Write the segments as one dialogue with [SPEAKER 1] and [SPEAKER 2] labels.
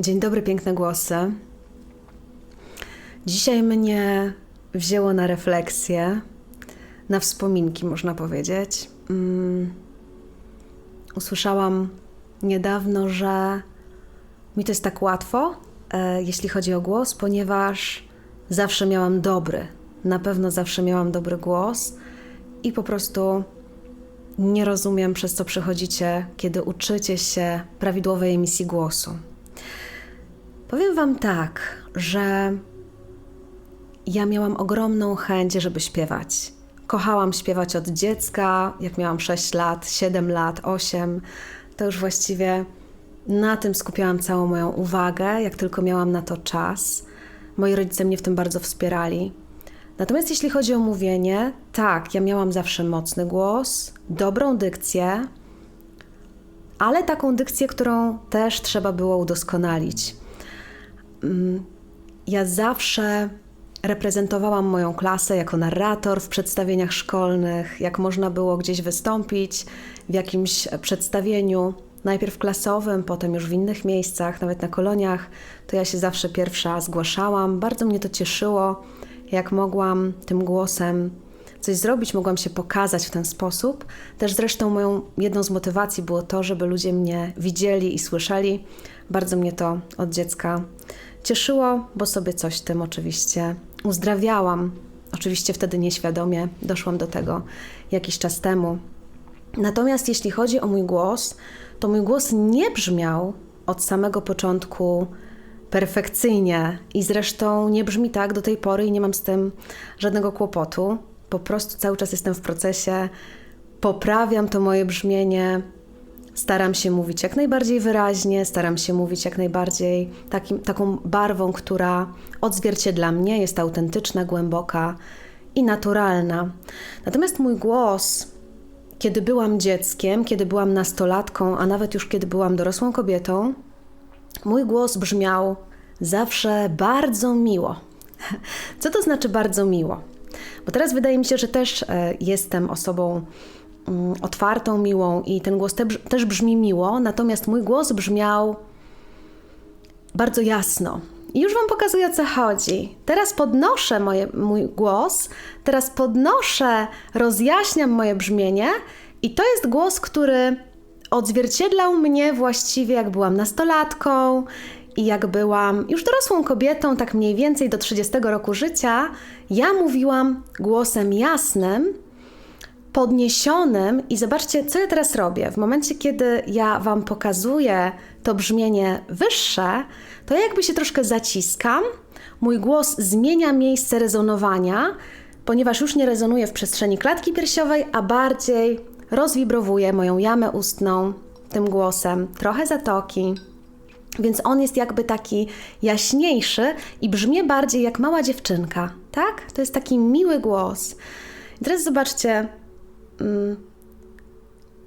[SPEAKER 1] Dzień dobry, piękne głosy. Dzisiaj mnie wzięło na refleksję, na wspominki, można powiedzieć. Mm. Usłyszałam niedawno, że mi to jest tak łatwo, e, jeśli chodzi o głos, ponieważ zawsze miałam dobry, na pewno zawsze miałam dobry głos i po prostu nie rozumiem, przez co przechodzicie, kiedy uczycie się prawidłowej emisji głosu. Powiem Wam tak, że ja miałam ogromną chęć, żeby śpiewać. Kochałam śpiewać od dziecka, jak miałam 6 lat, 7 lat, 8. To już właściwie na tym skupiałam całą moją uwagę, jak tylko miałam na to czas. Moi rodzice mnie w tym bardzo wspierali. Natomiast jeśli chodzi o mówienie, tak, ja miałam zawsze mocny głos, dobrą dykcję, ale taką dykcję, którą też trzeba było udoskonalić. Ja zawsze reprezentowałam moją klasę jako narrator w przedstawieniach szkolnych, jak można było gdzieś wystąpić w jakimś przedstawieniu, najpierw klasowym, potem już w innych miejscach, nawet na koloniach, to ja się zawsze pierwsza zgłaszałam. Bardzo mnie to cieszyło, jak mogłam tym głosem coś zrobić, mogłam się pokazać w ten sposób. Też zresztą moją jedną z motywacji było to, żeby ludzie mnie widzieli i słyszeli. Bardzo mnie to od dziecka cieszyło, bo sobie coś tym oczywiście uzdrawiałam. Oczywiście wtedy nieświadomie doszłam do tego jakiś czas temu. Natomiast jeśli chodzi o mój głos, to mój głos nie brzmiał od samego początku perfekcyjnie i zresztą nie brzmi tak do tej pory i nie mam z tym żadnego kłopotu. Po prostu cały czas jestem w procesie, poprawiam to moje brzmienie, staram się mówić jak najbardziej wyraźnie, staram się mówić jak najbardziej takim, taką barwą, która odzwierciedla mnie, jest autentyczna, głęboka i naturalna. Natomiast mój głos, kiedy byłam dzieckiem, kiedy byłam nastolatką, a nawet już kiedy byłam dorosłą kobietą, mój głos brzmiał zawsze bardzo miło. Co to znaczy bardzo miło? Bo teraz wydaje mi się, że też e, jestem osobą mm, otwartą, miłą i ten głos te, też brzmi miło, natomiast mój głos brzmiał bardzo jasno. I już Wam pokazuję o co chodzi. Teraz podnoszę moje, mój głos, teraz podnoszę, rozjaśniam moje brzmienie, i to jest głos, który odzwierciedlał mnie właściwie, jak byłam nastolatką jak byłam już dorosłą kobietą, tak mniej więcej do 30 roku życia. Ja mówiłam głosem jasnym, podniesionym, i zobaczcie, co ja teraz robię. W momencie, kiedy ja Wam pokazuję to brzmienie wyższe, to ja jakby się troszkę zaciskam, mój głos zmienia miejsce rezonowania, ponieważ już nie rezonuje w przestrzeni klatki piersiowej, a bardziej rozwibrowuje moją jamę ustną tym głosem, trochę zatoki. Więc on jest jakby taki jaśniejszy i brzmi bardziej jak mała dziewczynka, tak? To jest taki miły głos. I teraz zobaczcie, mm,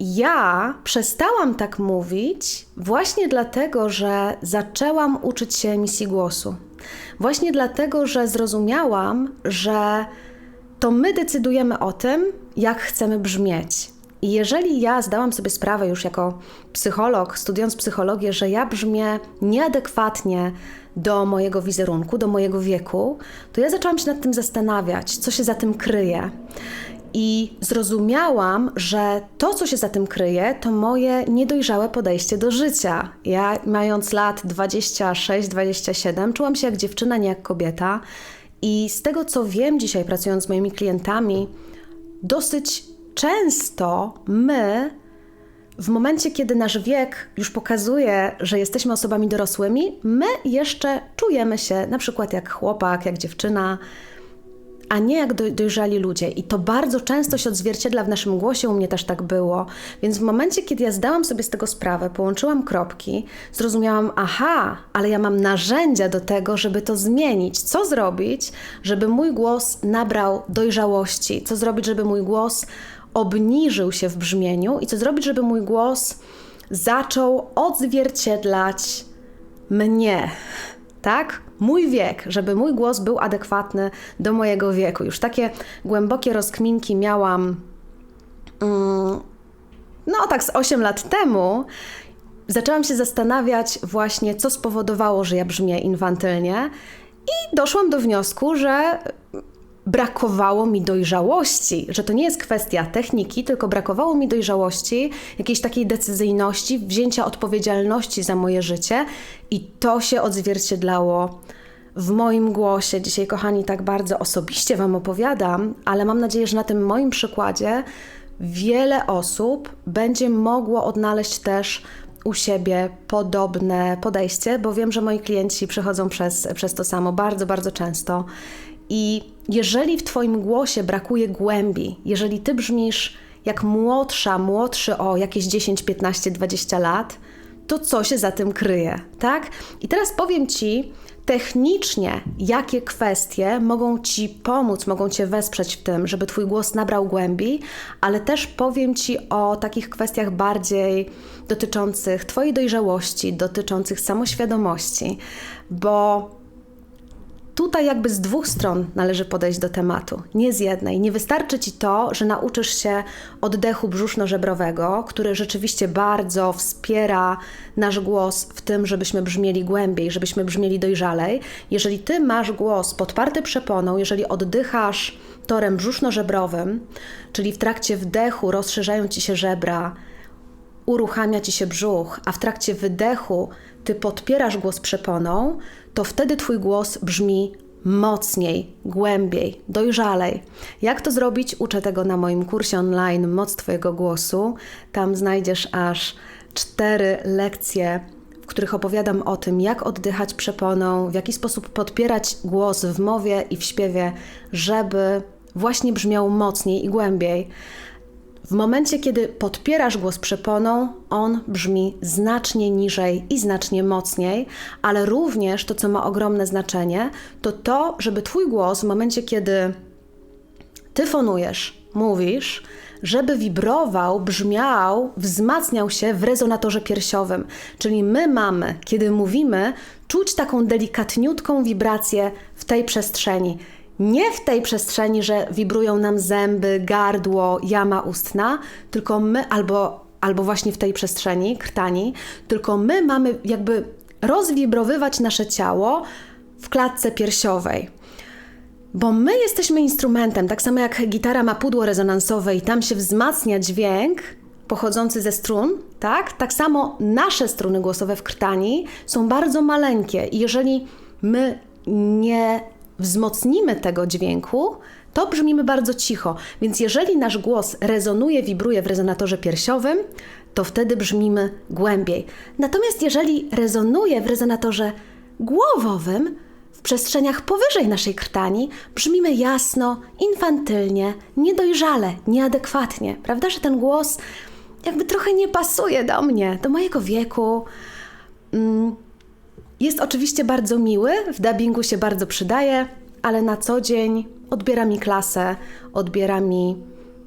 [SPEAKER 1] ja przestałam tak mówić właśnie dlatego, że zaczęłam uczyć się emisji głosu. Właśnie dlatego, że zrozumiałam, że to my decydujemy o tym, jak chcemy brzmieć. I jeżeli ja zdałam sobie sprawę już jako psycholog, studiując psychologię, że ja brzmię nieadekwatnie do mojego wizerunku, do mojego wieku, to ja zaczęłam się nad tym zastanawiać, co się za tym kryje. I zrozumiałam, że to, co się za tym kryje, to moje niedojrzałe podejście do życia. Ja, mając lat 26-27, czułam się jak dziewczyna, nie jak kobieta. I z tego, co wiem dzisiaj, pracując z moimi klientami, dosyć często my, w momencie, kiedy nasz wiek już pokazuje, że jesteśmy osobami dorosłymi, my jeszcze czujemy się na przykład jak chłopak, jak dziewczyna, a nie jak dojrzali ludzie. I to bardzo często się odzwierciedla w naszym głosie, u mnie też tak było. Więc w momencie, kiedy ja zdałam sobie z tego sprawę, połączyłam kropki, zrozumiałam, aha, ale ja mam narzędzia do tego, żeby to zmienić. Co zrobić, żeby mój głos nabrał dojrzałości? Co zrobić, żeby mój głos obniżył się w brzmieniu i co zrobić, żeby mój głos zaczął odzwierciedlać mnie, tak? Mój wiek, żeby mój głos był adekwatny do mojego wieku. Już takie głębokie rozkminki miałam, mm, no tak, z 8 lat temu. zaczęłam się zastanawiać właśnie, co spowodowało, że ja brzmię infantylnie, i doszłam do wniosku, że brakowało mi dojrzałości, że to nie jest kwestia techniki, tylko brakowało mi dojrzałości, jakiejś takiej decyzyjności, wzięcia odpowiedzialności za moje życie i to się odzwierciedlało w moim głosie. Dzisiaj, kochani, tak bardzo osobiście Wam opowiadam, ale mam nadzieję, że na tym moim przykładzie wiele osób będzie mogło odnaleźć też u siebie podobne podejście, bo wiem, że moi klienci przechodzą przez, przez to samo bardzo, bardzo często. I jeżeli w Twoim głosie brakuje głębi, jeżeli Ty brzmisz jak młodsza, młodszy o jakieś 10, 15, 20 lat, to co się za tym kryje, tak? I teraz powiem Ci technicznie, jakie kwestie mogą Ci pomóc, mogą Cię wesprzeć w tym, żeby Twój głos nabrał głębi, ale też powiem Ci o takich kwestiach bardziej dotyczących Twojej dojrzałości, dotyczących samoświadomości, bo tutaj jakby z dwóch stron należy podejść do tematu, nie z jednej. Nie wystarczy ci to, że nauczysz się oddechu brzuszno-żebrowego, który rzeczywiście bardzo wspiera nasz głos w tym, żebyśmy brzmieli głębiej, żebyśmy brzmieli dojrzalej. Jeżeli ty masz głos podparty przeponą, jeżeli oddychasz torem brzuszno-żebrowym, czyli w trakcie wdechu rozszerzają ci się żebra, uruchamia ci się brzuch, a w trakcie wydechu ty podpierasz głos przeponą, to wtedy twój głos brzmi mocniej, głębiej, dojrzalej. Jak to zrobić? Uczę tego na moim kursie online Moc Twojego Głosu. Tam znajdziesz aż cztery lekcje, w których opowiadam o tym, jak oddychać przeponą, w jaki sposób podpierać głos w mowie i w śpiewie, żeby właśnie brzmiał mocniej i głębiej. W momencie, kiedy podpierasz głos przeponą, on brzmi znacznie niżej i znacznie mocniej, ale również to, co ma ogromne znaczenie, to to, żeby Twój głos w momencie, kiedy Ty fonujesz, mówisz, żeby wibrował, brzmiał, wzmacniał się w rezonatorze piersiowym. Czyli my mamy, kiedy mówimy, czuć taką delikatniutką wibrację w tej przestrzeni nie w tej przestrzeni, że wibrują nam zęby, gardło, jama ustna, tylko my, albo, albo właśnie w tej przestrzeni, krtani, tylko my mamy jakby rozwibrowywać nasze ciało w klatce piersiowej. Bo my jesteśmy instrumentem, tak samo jak gitara ma pudło rezonansowe i tam się wzmacnia dźwięk pochodzący ze strun, tak? Tak samo nasze struny głosowe w krtani są bardzo maleńkie i jeżeli my nie wzmocnimy tego dźwięku, to brzmimy bardzo cicho. Więc jeżeli nasz głos rezonuje, wibruje w rezonatorze piersiowym, to wtedy brzmimy głębiej. Natomiast jeżeli rezonuje w rezonatorze głowowym, w przestrzeniach powyżej naszej krtani, brzmimy jasno, infantylnie, niedojrzale, nieadekwatnie. Prawda, że ten głos jakby trochę nie pasuje do mnie, do mojego wieku. Mm jest oczywiście bardzo miły, w dubbingu się bardzo przydaje, ale na co dzień odbiera mi klasę, odbiera mi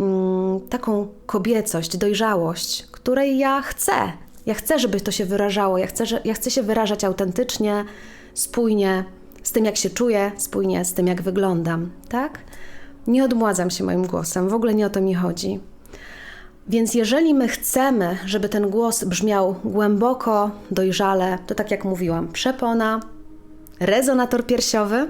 [SPEAKER 1] mm, taką kobiecość, dojrzałość, której ja chcę. Ja chcę, żeby to się wyrażało, ja chcę, że, ja chcę się wyrażać autentycznie, spójnie z tym, jak się czuję, spójnie z tym, jak wyglądam, tak? Nie odmładzam się moim głosem, w ogóle nie o to mi chodzi. Więc jeżeli my chcemy, żeby ten głos brzmiał głęboko, dojrzale, to tak jak mówiłam, przepona, rezonator piersiowy,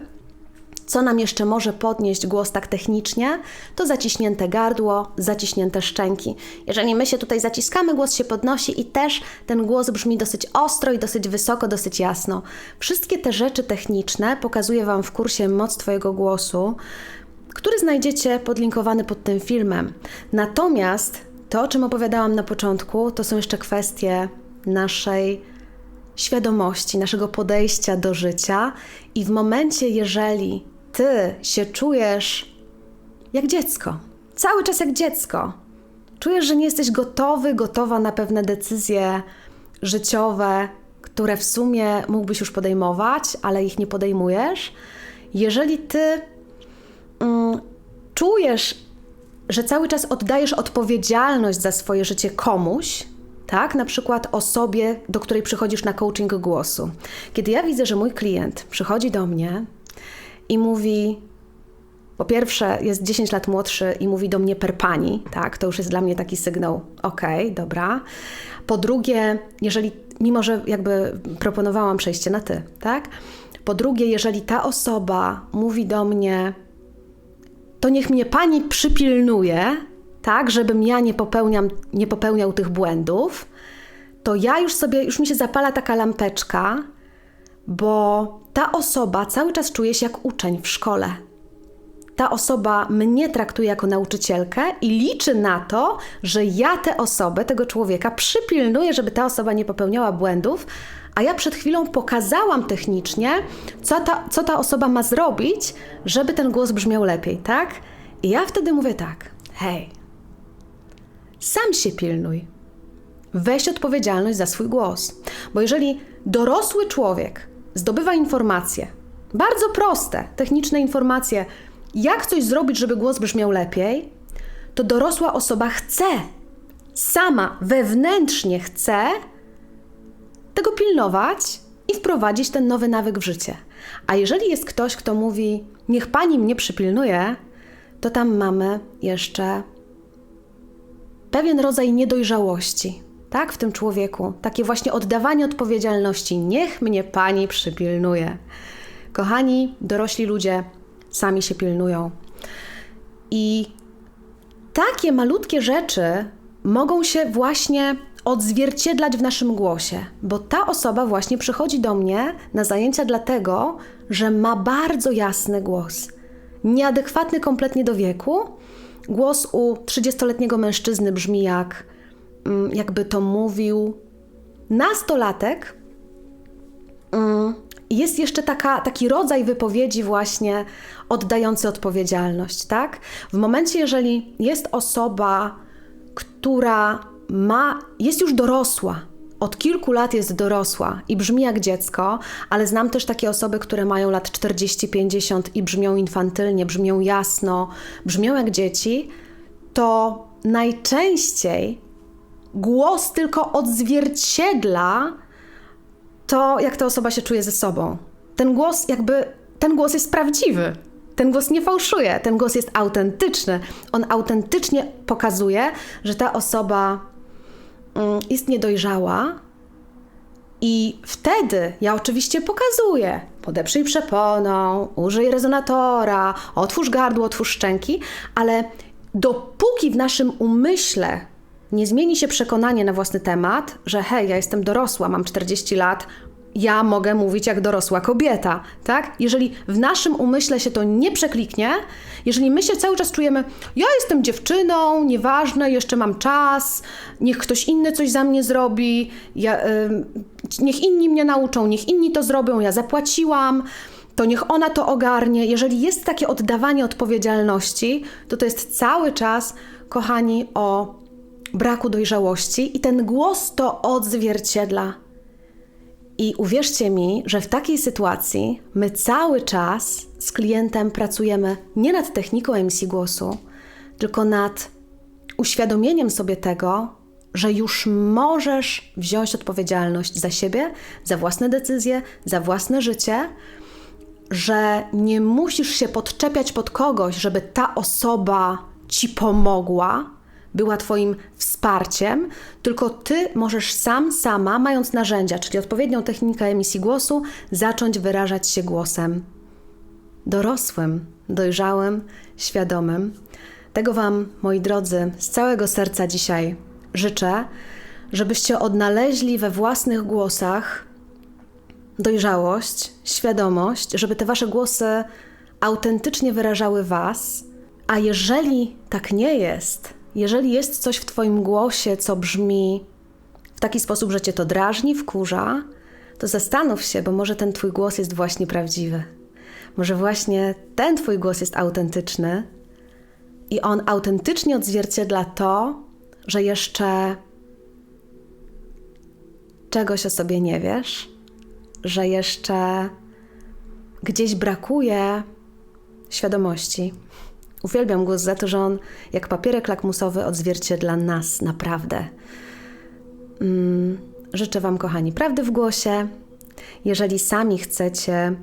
[SPEAKER 1] co nam jeszcze może podnieść głos tak technicznie, to zaciśnięte gardło, zaciśnięte szczęki. Jeżeli my się tutaj zaciskamy, głos się podnosi i też ten głos brzmi dosyć ostro i dosyć wysoko, dosyć jasno. Wszystkie te rzeczy techniczne pokazuję Wam w kursie Moc Twojego Głosu, który znajdziecie podlinkowany pod tym filmem. Natomiast to, o czym opowiadałam na początku, to są jeszcze kwestie naszej świadomości, naszego podejścia do życia, i w momencie, jeżeli ty się czujesz jak dziecko, cały czas jak dziecko, czujesz, że nie jesteś gotowy, gotowa na pewne decyzje życiowe, które w sumie mógłbyś już podejmować, ale ich nie podejmujesz, jeżeli ty mm, czujesz że cały czas oddajesz odpowiedzialność za swoje życie komuś, tak? Na przykład osobie, do której przychodzisz na coaching głosu. Kiedy ja widzę, że mój klient przychodzi do mnie i mówi, po pierwsze, jest 10 lat młodszy i mówi do mnie per pani, tak? To już jest dla mnie taki sygnał, okej, okay, dobra. Po drugie, jeżeli, mimo że jakby proponowałam przejście na ty, tak? Po drugie, jeżeli ta osoba mówi do mnie, to niech mnie pani przypilnuje, tak, żebym ja nie, popełniam, nie popełniał tych błędów, to ja już sobie, już mi się zapala taka lampeczka, bo ta osoba cały czas czuje się jak uczeń w szkole. Ta osoba mnie traktuje jako nauczycielkę i liczy na to, że ja tę osobę, tego człowieka przypilnuję, żeby ta osoba nie popełniała błędów, a ja przed chwilą pokazałam technicznie, co ta, co ta osoba ma zrobić, żeby ten głos brzmiał lepiej, tak? I ja wtedy mówię tak: hej, sam się pilnuj. Weź odpowiedzialność za swój głos. Bo jeżeli dorosły człowiek zdobywa informacje, bardzo proste, techniczne informacje, jak coś zrobić, żeby głos brzmiał lepiej, to dorosła osoba chce, sama wewnętrznie chce tego pilnować i wprowadzić ten nowy nawyk w życie. A jeżeli jest ktoś, kto mówi, niech pani mnie przypilnuje, to tam mamy jeszcze pewien rodzaj niedojrzałości, tak, w tym człowieku. Takie właśnie oddawanie odpowiedzialności. Niech mnie pani przypilnuje. Kochani, dorośli ludzie sami się pilnują. I takie malutkie rzeczy mogą się właśnie odzwierciedlać w naszym głosie, bo ta osoba właśnie przychodzi do mnie na zajęcia dlatego, że ma bardzo jasny głos. Nieadekwatny kompletnie do wieku. Głos u 30-letniego mężczyzny brzmi jak, mm, jakby to mówił nastolatek. Mm, jest jeszcze taka, taki rodzaj wypowiedzi, właśnie oddający odpowiedzialność, tak? W momencie, jeżeli jest osoba, która ma, jest już dorosła, od kilku lat jest dorosła i brzmi jak dziecko, ale znam też takie osoby, które mają lat 40-50 i brzmią infantylnie, brzmią jasno, brzmią jak dzieci, to najczęściej głos tylko odzwierciedla to, jak ta osoba się czuje ze sobą. Ten głos, jakby, ten głos jest prawdziwy. Ten głos nie fałszuje, ten głos jest autentyczny. On autentycznie pokazuje, że ta osoba jest niedojrzała. I wtedy ja oczywiście pokazuję: podeprzyj przeponą, użyj rezonatora, otwórz gardło, otwórz szczęki, ale dopóki w naszym umyśle nie zmieni się przekonanie na własny temat, że hej, ja jestem dorosła, mam 40 lat, ja mogę mówić jak dorosła kobieta, tak? Jeżeli w naszym umyśle się to nie przekliknie, jeżeli my się cały czas czujemy, ja jestem dziewczyną, nieważne, jeszcze mam czas, niech ktoś inny coś za mnie zrobi, ja, y, niech inni mnie nauczą, niech inni to zrobią, ja zapłaciłam, to niech ona to ogarnie. Jeżeli jest takie oddawanie odpowiedzialności, to to jest cały czas, kochani, o braku dojrzałości i ten głos to odzwierciedla. I uwierzcie mi, że w takiej sytuacji my cały czas z klientem pracujemy nie nad techniką emisji głosu, tylko nad uświadomieniem sobie tego, że już możesz wziąć odpowiedzialność za siebie, za własne decyzje, za własne życie, że nie musisz się podczepiać pod kogoś, żeby ta osoba ci pomogła, była Twoim wsparciem, tylko Ty możesz sam, sama, mając narzędzia, czyli odpowiednią technikę emisji głosu, zacząć wyrażać się głosem dorosłym, dojrzałym, świadomym. Tego Wam, moi drodzy, z całego serca dzisiaj życzę, żebyście odnaleźli we własnych głosach dojrzałość, świadomość, żeby te Wasze głosy autentycznie wyrażały Was. A jeżeli tak nie jest, jeżeli jest coś w Twoim głosie, co brzmi w taki sposób, że Cię to drażni, wkurza, to zastanów się, bo może ten Twój głos jest właśnie prawdziwy. Może właśnie ten Twój głos jest autentyczny i on autentycznie odzwierciedla to, że jeszcze czegoś o sobie nie wiesz, że jeszcze gdzieś brakuje świadomości. Uwielbiam głos za to, że on jak papierek lakmusowy odzwierciedla nas naprawdę. Mm, życzę Wam, kochani, prawdy w głosie. Jeżeli sami chcecie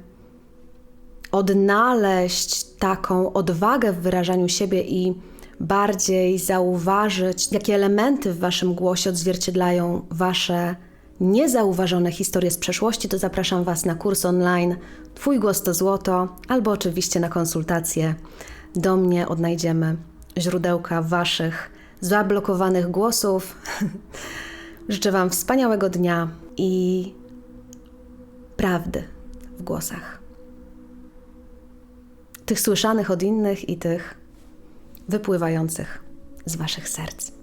[SPEAKER 1] odnaleźć taką odwagę w wyrażaniu siebie i bardziej zauważyć, jakie elementy w Waszym głosie odzwierciedlają Wasze niezauważone historie z przeszłości, to zapraszam Was na kurs online Twój głos to złoto, albo oczywiście na konsultacje. Do mnie odnajdziemy źródełka Waszych zablokowanych głosów. Życzę Wam wspaniałego dnia i prawdy w głosach. Tych słyszanych od innych i tych wypływających z Waszych serc.